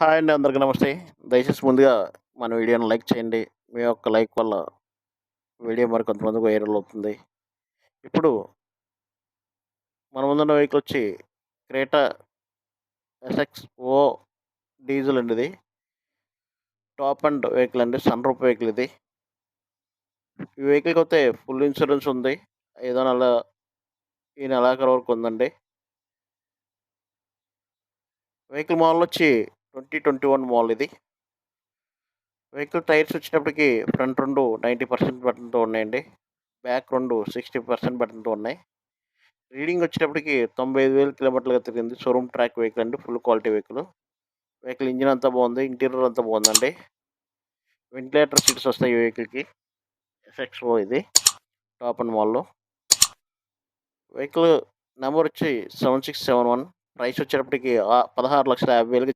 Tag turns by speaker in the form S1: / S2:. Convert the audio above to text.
S1: Hi అండి అందరికీ నమస్తే. దయచేసి ముందుగా మన వీడియోని లైక్ చేయండి. మీ యొక్క లైక్ వల్ల వీడియో మరి కొంతమందికి వైరల్ అవుతుంది. ఇప్పుడు మన ముందున్న వెహికల్ వచ్చి క్రేటా ఎస్ఎక్స్ ఓ డీజిల్ అండి ఇది. టాప్ అండ్ వెహికల్ అండి. సన్ రూప్ వెహికల్ ఇది. ఈ వెహికల్కి అయితే ఫుల్ ఇన్సూరెన్స్ ఉంది. ఐదో నెల ఈ నెలాఖరు వరకు ఉందండి. వెహికల్ మోడల్ వచ్చి ట్వంటీ ట్వంటీ వన్ మోడల్ ఇది. వెహికల్ టైర్స్ వచ్చినప్పటికీ ఫ్రంట్ రెండు నైంటీ పర్సెంట్ బటన్తో ఉన్నాయండి. బ్యాక్ రెండు సిక్స్టీ పర్సెంట్ బటన్తో ఉన్నాయి. రీడింగ్ వచ్చేటప్పటికి తొంభై ఐదు వేల కిలోమీటర్లుగా తిరిగింది. షోరూమ్ ట్రాక్ వెహికల్ అండి. Full quality vehicle. Vehicle engine అంతా బాగుంది. ఇంటీరియర్ అంతా బాగుందండి. వెంటిలేటర్ సీట్స్ వస్తాయి వెహికల్కి. ఎఫ్ఎక్స్ఓ ఇది. టాప్ అండ్ మాల్లో. వెహికల్ నెంబర్ వచ్చి seven six seven one. Price వచ్చేటప్పటికి పదహారు లక్షల యాభై వేలకి